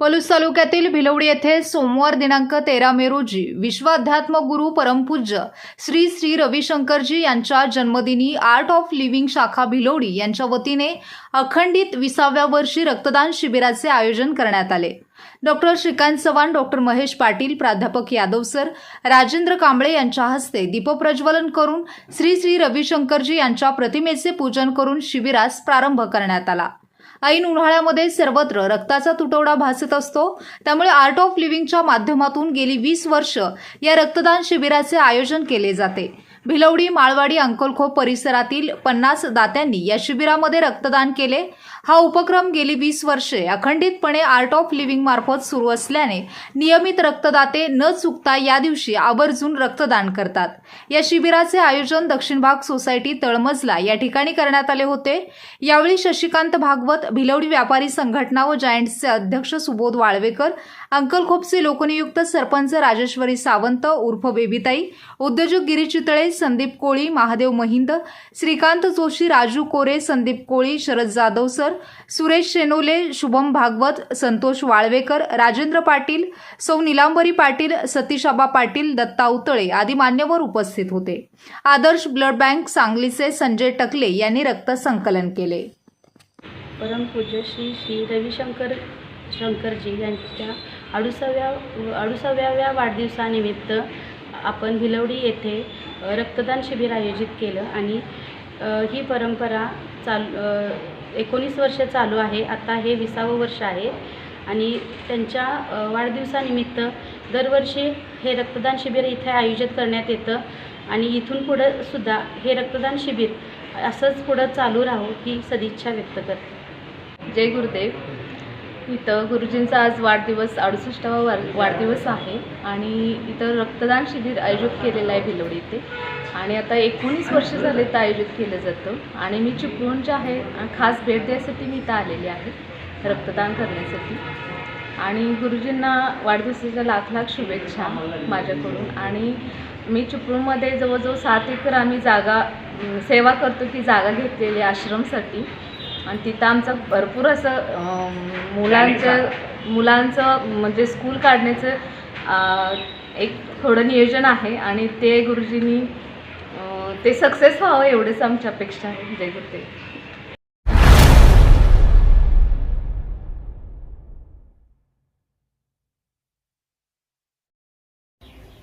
पलूस तालुक्यातील भिलवडी येथे सोमवार दिनांक तेरा मे रोजी विश्वाध्यात्म गुरु परमपूज्य श्री श्री रविशंकरजी यांच्या जन्मदिनी आर्ट ऑफ लिव्हिंग शाखा भिलवडी यांच्या वतीने अखंडित विसाव्या वर्षी रक्तदान शिबिराचे आयोजन करण्यात आले. डॉक्टर श्रीकांत चव्हाण डॉक्टर महेश पाटील प्राध्यापक यादव सर राजेंद्र कांबळे यांच्या हस्ते दीपप्रज्वलन करून श्री श्री रविशंकरजी यांच्या प्रतिमेचे पूजन करून शिबिरास प्रारंभ करण्यात आला. ऐन उन्हाळ्यामध्ये सर्वत्र रक्ताचा तुटवडा भासत असतो. त्यामुळे आर्ट ऑफ लिव्हिंगच्या माध्यमातून गेली वीस वर्ष या रक्तदान शिबिराचे आयोजन केले जाते. भिलवडी माळवाडी अंकलखोप परिसरातील पन्नास दात्यांनी या शिबिरामध्ये रक्तदान केले. हा उपक्रम गेली वीस वर्षे अखंडितपणे आर्ट ऑफ लिव्हिंग मार्फत सुरू असल्याने नियमित रक्तदाते न चुकता या दिवशी आवर्जून रक्तदान करतात. या शिबिराचे आयोजन दक्षिण भाग सोसायटी तळमजला या ठिकाणी करण्यात आले होते. यावेळी शशिकांत भागवत भिलवडी व्यापारी संघटना व जायंट्सचे अध्यक्ष सुबोध वाळवेकर अंकलखोपचे लोकनियुक्त सरपंच राजेश्वरी सावंत उर्फ बेबीताई उद्योजक गिरी चितळे संदीप कोळी महादेव महिंद श्रीकांत जोशी राजू कोरे संदीप कोळी शरद जाधव सर सुरेश शेनोले शुभम भागवत संतोष वाळवेकर राजेंद्र पाटील सौ निलांबरी पाटील सतीशाबा पाटील दत्ता उतळे आदी मान्यवर उपस्थित होते. आदर्श ब्लड बँक सांगलीचे संजय टकले यांनी रक्त संकलन केले. परमपूज्य श्री श्री रविशंकर शंकरजी यांच्या अडुसाव्या अडुसाव्याव्या वाढदिवसानिमित्त आपण भिलवडी येथे रक्तदान शिबिर आयोजित केलं आणि ही परंपरा चाल एकोणीस वर्ष चालू आहे. आता हे विसावं वर्ष आहे आणि त्यांच्या वाढदिवसानिमित्त दरवर्षी हे रक्तदान शिबिर इथे आयोजित करण्यात येतं आणि इथून पुढं सुद्धा हे रक्तदान शिबिर असंच पुढं चालू राहो ही सदिच्छा व्यक्त करते. जय गुरुदेव. इथं गुरुजींचा आज वाढदिवस अडुसष्टावा वार वाढदिवस आहे आणि इथं रक्तदान शिबिर आयोजित केलेलं आहे भिलोडी इथे. आणि आता एकोणीस वर्ष झाले तर आयोजित केलं जातं आणि मी चिपळूण जे आहे खास भेट द्यायसाठी मी इथं आलेली आहे रक्तदान करण्यासाठी. आणि गुरुजींना वाढदिवसाच्या लाख लाख शुभेच्छा माझ्याकडून. आणि मी चिपळूणमध्ये जवळजवळ सात एकर आम्ही जागा सेवा करतो ती जागा घेतलेली आश्रमसाठी. आणि तिथं आमचं भरपूर असं मुलांचं मुलांचं म्हणजे स्कूल काढण्याचं एक थोडं नियोजन आहे. आणि ते गुरुजींनी ते सक्सेस व्हावं एवढंच आमची अपेक्षा आहे. जय गुरुदेव.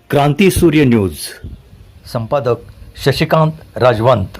क्रांती सूर्य न्यूज. संपादक शशिकांत राजवंत.